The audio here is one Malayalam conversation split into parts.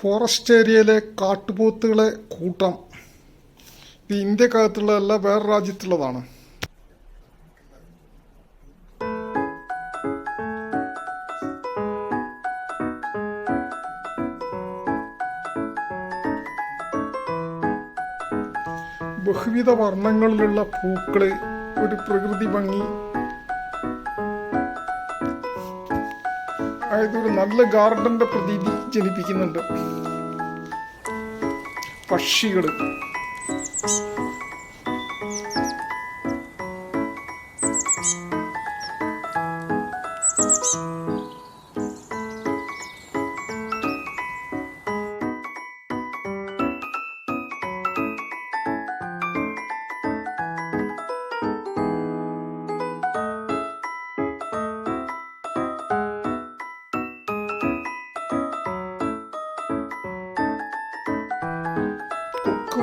ഫോറസ്റ്റ് ഏരിയയിലെ കാട്ടുപോത്തുകളെ കൂട്ടം. ഇത് ഇന്ത്യക്കകത്തുള്ളതല്ല വേറെ രാജ്യത്തുള്ളതാണ്. ബഹുവിധ വർണങ്ങളിലുള്ള പൂക്കൾ ഒരു പ്രകൃതി ഭംഗി അതായത് ഒരു നല്ല ഗാർഡന്റെ പ്രതീതി ജനിപ്പിക്കുന്നുണ്ട്. പക്ഷികൾ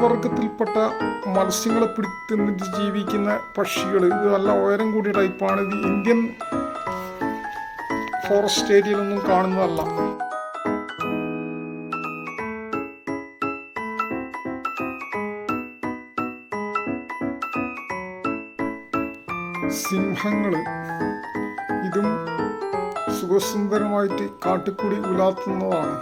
വർഗത്തിൽപ്പെട്ട മത്സ്യങ്ങളെ പിടിത്തുന്നിട്ട് ജീവിക്കുന്ന പക്ഷികൾ ഇത് നല്ല ഉയരം കൂടിയ ടൈപ്പാണ്. ഇത് ഇന്ത്യൻ ഫോറസ്റ്റ് ഏരിയയിലൊന്നും കാണുന്നതല്ല. സിംഹങ്ങൾ ഇതും സുഖസുന്ദരമായിട്ട് കാട്ടിക്കൂടി ഉലാത്തുന്നതാണ്.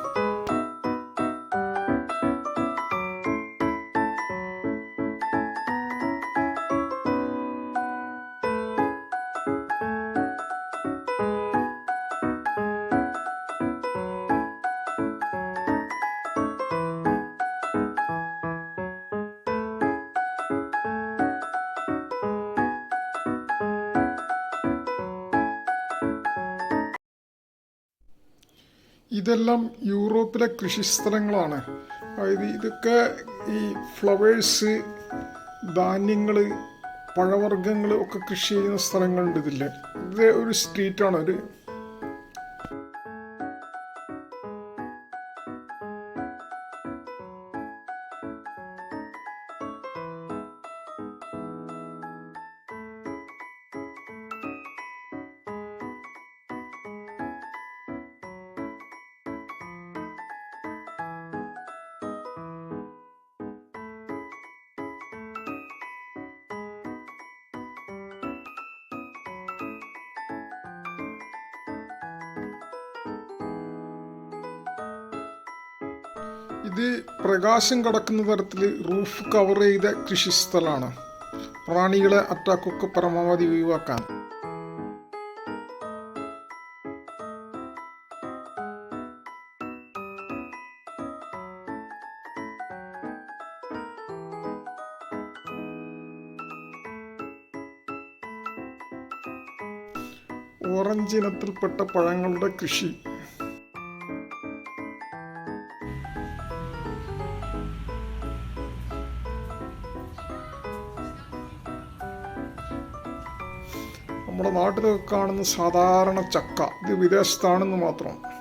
ഇതെല്ലാം യൂറോപ്പിലെ കൃഷിസ്ഥലങ്ങളാണ് അതായത് ഇതൊക്കെ ഈ ഫ്ലവേഴ്സ് ധാന്യങ്ങൾ പഴവർഗങ്ങൾ ഒക്കെ കൃഷി ചെയ്യുന്ന സ്ഥലങ്ങളുണ്ട് ഇതിൽ ഇത് ഒരു സ്ട്രീറ്റാണ്. ഒരു ഇത് പ്രകാശം കടക്കുന്ന തരത്തിൽ റൂഫ് കവർ ചെയ്ത കൃഷിസ്ഥലമാണ് പ്രാണികളെ അറ്റാക്കൊക്കെ പരമാവധി ഒഴിവാക്കാൻ. ഓറഞ്ച് ഇനത്തിൽപ്പെട്ട പഴങ്ങളുടെ കൃഷി. നമ്മുടെ നാട്ടിലൊക്കെ കാണുന്ന സാധാരണ ചക്ക. ഇത് വിദേശത്താണെന്ന് മാത്രം.